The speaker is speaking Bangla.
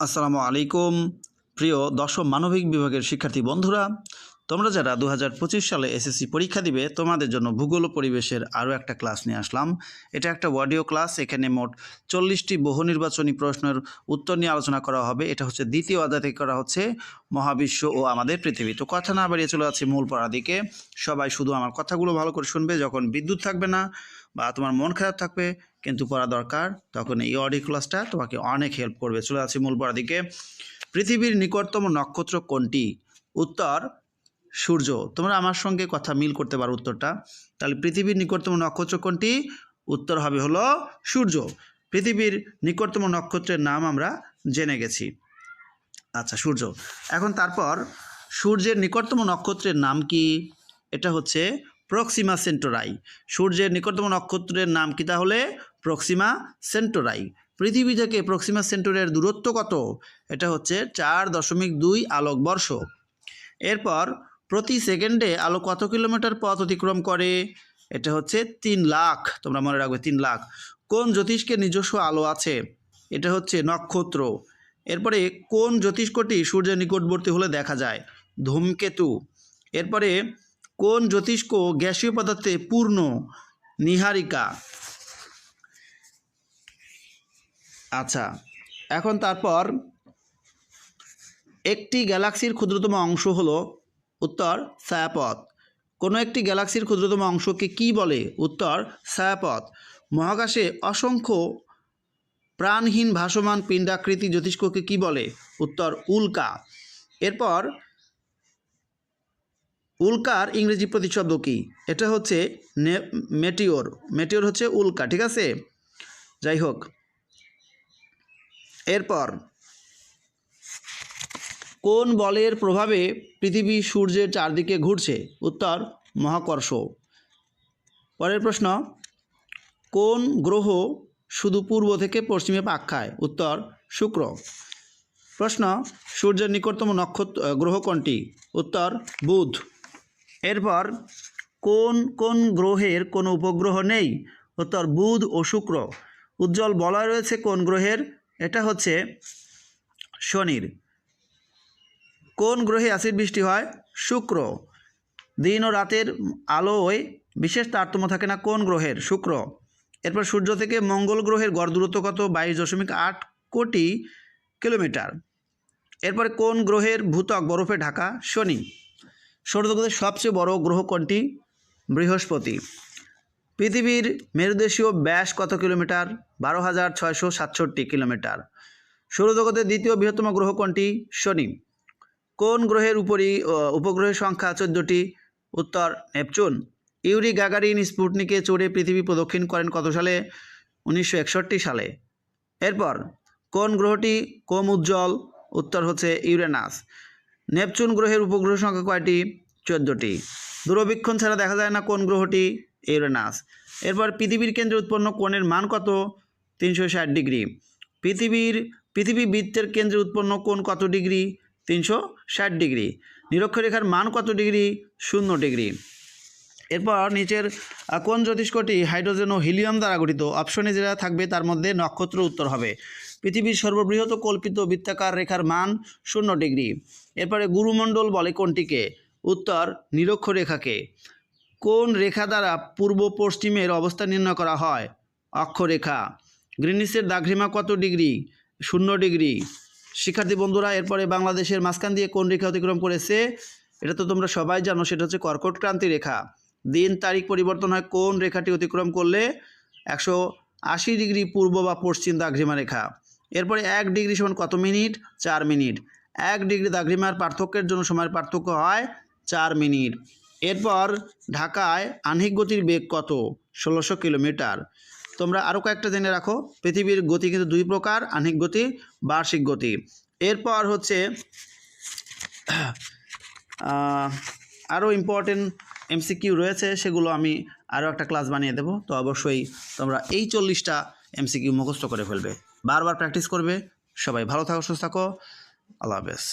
আসসালামু আলাইকুম। প্রিয় দশম মানবিক বিভাগের শিক্ষার্থী বন্ধুরা, তোমরা যারা দু হাজার পঁচিশ সালে এসএসসি পরীক্ষা দিবে, তোমাদের জন্য ভূগোল পরিবেশের আরও একটা ক্লাস নিয়ে আসলাম। এটা একটা অডিও ক্লাস, এখানে মোট চল্লিশটি বহু নির্বাচনী প্রশ্নের উত্তর নিয়ে আলোচনা করা হবে। এটা হচ্ছে দ্বিতীয় অধ্যায় থেকে করা হচ্ছে মহাবিশ্ব ও আমাদের পৃথিবী। তো কথা না বাড়িয়ে চলে যাচ্ছে মূল পড়ার দিকে। সবাই শুধু আমার কথাগুলো ভালো করে শুনবে, যখন বিদ্যুৎ থাকবে না বা তোমার মন খারাপ থাকবে কিন্তু পড়া দরকার। তখন এই অডিও ক্লাসটা তোমাকে অনেক হেল্প করবে। চলে যাচ্ছে মূল পড়ার দিকে। পৃথিবীর নিকটতম নক্ষত্র কোনটি? উত্তর, সূর্য। তোমরা আমার সঙ্গে কথা মিল করতে পারো উত্তরটা। তাহলে পৃথিবীর নিকটতম নক্ষত্র কোনটি? উত্তর হবে হলো সূর্য। পৃথিবীর নিকটতম নক্ষত্রের নাম আমরা জেনে গেছি। আচ্ছা সূর্য। এখন তারপর, সূর্যের নিকটতম নক্ষত্রের নাম কি? এটা হচ্ছে প্রক্সিমা সেন্টোরাই। সূর্যের নিকটতম নক্ষত্রের নাম কি তাহলে? Proxima Centauri. পৃথিবী থেকে প্রক্সিমা সেন্টোরের দূরত্ব কত? এটা হচ্ছে চার দশমিক দুই আলোকবর্ষ এরপর প্রতি সেকেন্ডে আলো কত কিলোমিটার পথ অতিক্রম করে? এটা হচ্ছে তিন লাখ। তোমরা মনে রাখবে তিন লাখ। কোন জ্যোতিষ্কের নিজস্ব আলো আছে? এটা হচ্ছে নক্ষত্র। এরপরে কোন জ্যোতিষ্কটি সূর্যের নিকটবর্তী হলে দেখা যায়? ধূমকেতু। এরপরে কোন জ্যোতিষ্ক গ্যাসীয় পদার্থে পূর্ণ? নিহারিকা। আচ্ছা এখন তারপর একটি গ্যালাক্সির ক্ষুদ্রতম অংশ হলো উত্তর ছায়াপথ। কোনো একটি গ্যালাক্সির ক্ষুদ্রতম অংশকে কি বলে? উত্তর ছায়াপথ। মহাকাশে অসংখ্য প্রাণহীন ভাসমান পিণ্ডাকৃতি জ্যোতিষ্ককে কি বলে? উত্তর উল্কা। এরপর উল্কার ইংরেজি প্রতিশব্দ কি? এটা হচ্ছে মেটিওর। মেটিওর হচ্ছে উল্কা, ঠিক আছে? যাই হোক এরপর, কোন বলের প্রভাবে পৃথিবী সূর্যের চারদিকে ঘুরছে? উত্তর, মহাকর্ষ। পরের প্রশ্ন, কোন গ্রহ শুধু পূর্ব থেকে পশ্চিমে পাক খায়? উত্তর, শুক্র। প্রশ্ন, সূর্যের নিকটতম নক্ষত্র গ্রহ কোনটি? উত্তর, বুধ। এরপর, কোন কোন গ্রহের কোনো উপগ্রহ নেই? উত্তর, বুধ ও শুক্র। উজ্জ্বল বলয় রয়েছে কোন গ্রহের এটা হচ্ছে শনির। কোন গ্রহে অ্যাসিড বৃষ্টি হয়? শুক্র। দিন ও রাতের আলোয় বিশেষ তারতম্য থাকে না কোন গ্রহের? শুক্র। এরপর সূর্য থেকে মঙ্গল গ্রহের গড় দূরত্ব কত? বাইশ দশমিক আট কোটি কিলোমিটার। এরপরে কোন গ্রহের ভূতক বরফে ঢাকা? শনি। সৌরজগতের সবচেয়ে বড় গ্রহ কোনটি? বৃহস্পতি। পৃথিবীর মেরুদেশীয় ব্যাস কত কিলোমিটার? বারো হাজার ছয়শো সাতষট্টি কিলোমিটার। সৌরজগতের দ্বিতীয় বৃহত্তম গ্রহ কোনটি? শনি। কোন গ্রহের উপরই উপগ্রহের সংখ্যা চোদ্দটি? উত্তর, নেপচুন। ইউরি গাগারিন স্পুটনিকে চড়ে পৃথিবী প্রদক্ষিণ করেন কত সালে? উনিশশো একষট্টি সালে। এরপর, কোন গ্রহটি কম উজ্জ্বল? উত্তর হচ্ছে ইউরেনাস। নেপচুন গ্রহের উপগ্রহ সংখ্যা কয়টি? চোদ্দোটি। দূরবীক্ষণ ছাড়া দেখা যায় না কোন গ্রহটি। ইউরেনাস। এরপর পৃথিবীর কেন্দ্রে উৎপন্ন কোণের মান কত? তিনশো ষাট ডিগ্রি। পৃথিবীর, পৃথিবী বৃত্তের কেন্দ্রে উৎপন্ন কোণ কত ডিগ্রি? তিনশো ষাট ডিগ্রি। নিরক্ষরেখার মান কত ডিগ্রি? শূন্য ডিগ্রি। এরপর নিচের কোন জ্যোতিষ্কটি হাইড্রোজেন ও হিলিয়াম দ্বারা গঠিত। অপশনে যেটা থাকবে তার মধ্যে নক্ষত্র উত্তর হবে। পৃথিবীর সর্ববৃহৎ কল্পিত বৃত্তাকার রেখার মান শূন্য ডিগ্রি। এরপরে গুরুমণ্ডল বলে কোনটিকে উত্তর নিরক্ষরেখাকে। কোন রেখা দ্বারা পূর্ব পশ্চিমের অবস্থা নির্ণয় করা হয়? অক্ষরেখা। গ্রিনিসের দাঘ্রিমা কত ডিগ্রি? শূন্য ডিগ্রি। শিক্ষার্থী বন্ধুরা, এরপরে বাংলাদেশের মাঝখান দিয়ে কোন রেখা অতিক্রম করেছে? এটা তো তোমরা সবাই জানো, সেটা হচ্ছে কর্কট ক্রান্তি রেখা। দিন, তারিখ পরিবর্তন হয় কোন রেখাটি অতিক্রম করলে? একশো আশি ডিগ্রি পূর্ব বা পশ্চিম দাঘ্রিমা রেখা। এরপরে এক ডিগ্রি সমান কত মিনিট? চার মিনিট। এক ডিগ্রি দাঘ্রিমার পার্থক্যের জন্য সময়ের পার্থক্য হয় চার মিনিট। এরপর ঢাকায় আহ্নিক গতির বেগ কত? ষোলোশো কিলোমিটার। তোমরা আরও কয়েকটা জেনে রাখো। পৃথিবীর গতি কিন্তু দুই প্রকার আহ্নিক গতি, বার্ষিক গতি। এরপর হচ্ছে আরও ইম্পর্টেন্ট এমসিকিউ রয়েছে, সেগুলো আমি আরও একটা ক্লাস বানিয়ে দেবো। তো অবশ্যই তোমরা এই চল্লিশটা এমসিকিউ মুখস্থ করে ফেলবে। বারবার প্র্যাকটিস করবে। সবাই ভালো থাকো, সুস্থ থাকো। আল্লাহ হাফেজ।